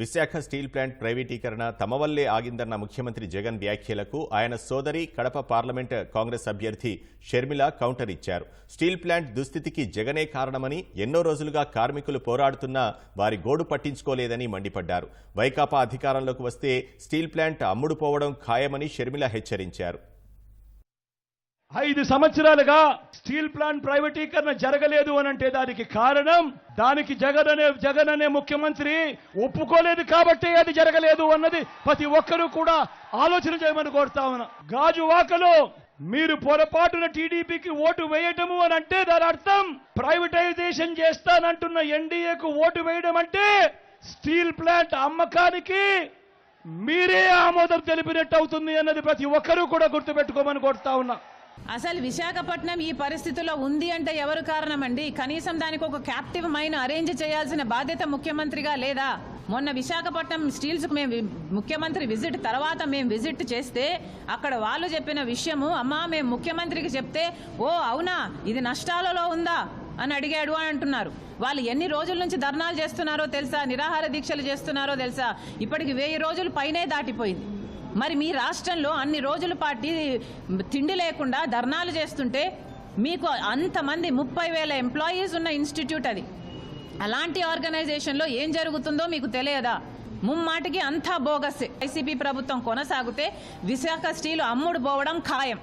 Visakha steel plant ప్రైవేటీకరణ తమ వల్లే ఆగిందన్న ముఖ్యమంత్రి జగన్ వ్యాఖ్యలకు ఆయన సోదరి కడప పార్లమెంట్ కాంగ్రెస్ అభ్యర్థి షర్మిల కౌంటర్ ఇచ్చారు. స్టీల్ ప్లాంట్ దుస్థితికి జగనే కారణమని ఎన్నో రోజులుగా కార్మికులు పోరాడుతున్నా వారి గోడు పట్టించుకోలేదని మండిపడ్డారు. వైకాపా అధికారంలోకి వస్తే స్టీల్ ప్లాంట్ అమ్ముడుపోవడం ఖాయమని షర్మిల హెచ్చరించారు. ఐదు సంవత్సరాలుగా స్టీల్ ప్లాంట్ ప్రైవేటీకరణ జరగలేదు అని అంటే దానికి కారణం దానికి జగన్ అనే జగన్ అనే ముఖ్యమంత్రి ఒప్పుకోలేదు కాబట్టి అది జరగలేదు అన్నది ప్రతి ఒక్కరూ కూడా ఆలోచన చేయమని కోరుతా ఉన్నా. గాజువాకలో మీరు పొరపాటున టీడీపీకి ఓటు వేయటము అని అంటే దాని అర్థం ప్రైవేటైజేషన్ చేస్తానంటున్న ఎన్డీఏకు ఓటు వేయడం అంటే స్టీల్ ప్లాంట్ అమ్మకానికి మీరే ఆమోదం తెలిపినట్టు అవుతుంది అన్నది ప్రతి ఒక్కరూ కూడా గుర్తుపెట్టుకోమని కోరుతా ఉన్నా. అసలు విశాఖపట్నం ఈ పరిస్థితిలో ఉంది అంటే ఎవరు కారణమండి? కనీసం దానికి ఒక క్యాప్టివ్ మైన్ అరేంజ్ చేయాల్సిన బాధ్యత ముఖ్యమంత్రిగా లేదా? మొన్న విశాఖపట్నం స్టీల్స్ మేము ముఖ్యమంత్రి విజిట్ తర్వాత మేము విజిట్ చేస్తే అక్కడ వాళ్ళు చెప్పిన విషయము అమ్మా మేము ముఖ్యమంత్రికి చెప్తే ఓ అవునా? ఇది నష్టాలలో ఉందా? అని అడిగాడు అని అంటున్నారు. వాళ్ళు ఎన్ని రోజుల నుంచి ధర్నాలు చేస్తున్నారో తెలుసా? నిరాహార దీక్షలు చేస్తున్నారో తెలుసా? ఇప్పటికి వెయ్యి రోజులు పైనే దాటిపోయింది. మరి మీ రాష్ట్రంలో అన్ని రోజుల పాటు తిండి లేకుండా ధర్నాలు చేస్తుంటే మీకు అంతమంది ముప్పై వేల ఎంప్లాయీస్ ఉన్న ఇన్స్టిట్యూట్ అది. అలాంటి ఆర్గనైజేషన్లో ఏం జరుగుతుందో మీకు తెలియదా? ముమ్మాటికి అంతా బోగస్. వైసీపీ ప్రభుత్వం కొనసాగితే విశాఖ స్టీల్ అమ్ముడు పోవడం ఖాయం.